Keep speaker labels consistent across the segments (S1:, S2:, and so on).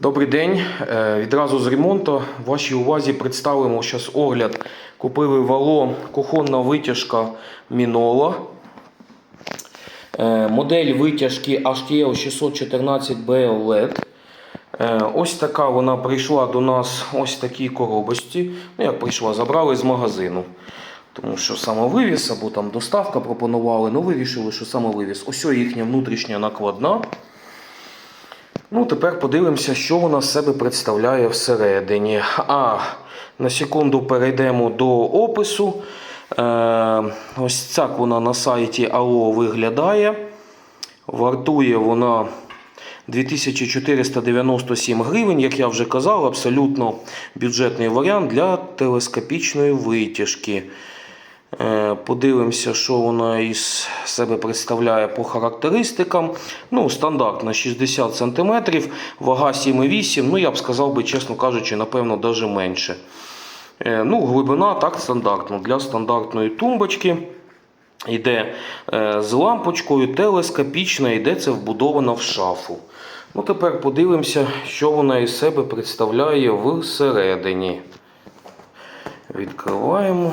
S1: Добрий день. Е, Відразу з ремонту вашій увазі представимо зараз огляд. Купили вало кухонна витяжка Мінола. Е, Модель витяжки HTL 614BL LED. Е, Ось така вона прийшла до нас ось такій коробочці. Ну, як прийшла, забрали з магазину. Тому що самовивіз або там доставка пропонували, ну вирішили, що самовивіз. Ось їхня внутрішня накладна. Ну, тепер подивимося, що вона себе представляє всередині. А, на секунду перейдемо до опису. Е, ось так вона на сайті АО виглядає. Вартує вона 2497 гривень, як я вже казав, абсолютно бюджетний варіант для телескопічної витяжки. Е, Подивимося, що вона із себе представляє по характеристикам. Ну, стандартна 60 см, вага 7,8 Ну, я б сказав би, чесно кажучи, напевно, навіть менше. Е, Ну, глибина так стандартно. Для стандартної тумбочки. Йде е, з лампочкою, телескопічна, йде це вбудована в шафу. Ну, тепер подивимося, що вона із себе представляє всередині. Відкриваємо.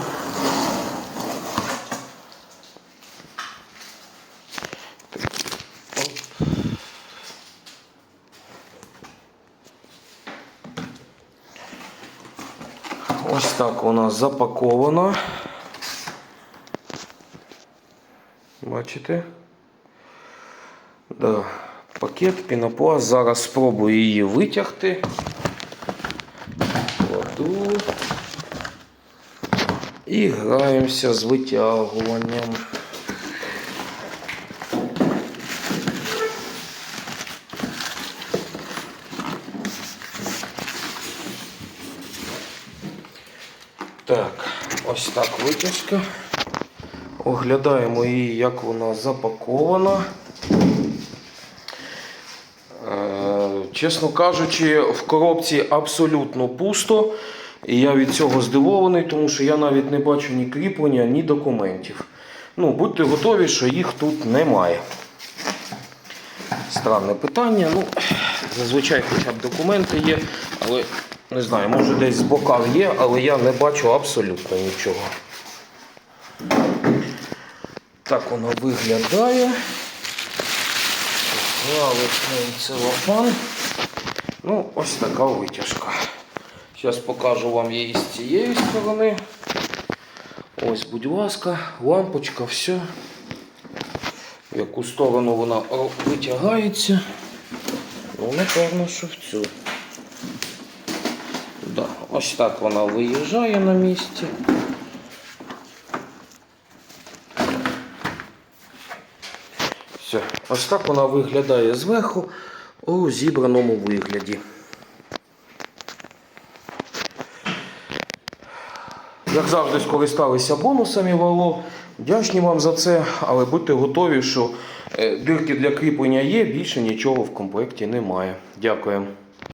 S1: Ось так вона запакована. Бачите? Да. Пакет пінопласт. Зараз спробую її витягти. Кладу. І граємося з витягуванням. Так, ось так витяжка. Оглядаємо її, як вона запакована. Е, Чесно кажучи, в коробці абсолютно пусто. І я від цього здивований, тому що я навіть не бачу ні кріплення, ні документів. Ну, будьте готові, що їх тут немає. Странне питання. Ну, зазвичай хоча б документи є, але не знаю, може десь з боків є, але я не бачу абсолютно нічого. Так воно виглядає. Зняли целофан. Ну, ось така витяжка. Зараз покажу вам її з цієї сторони. Ось, будь ласка, лампочка, все. В яку сторону вона витягається. Ну, напевно, що в цю. Да, ось так вона виїжджає на місці. Все. Ось так вона виглядає зверху у зібраному вигляді. Як завжди, скористалися бонусами Вало. Вдячні вам за це, але будьте готові, що е, дирки для кріплення є, більше нічого в комплекті немає. Дякую.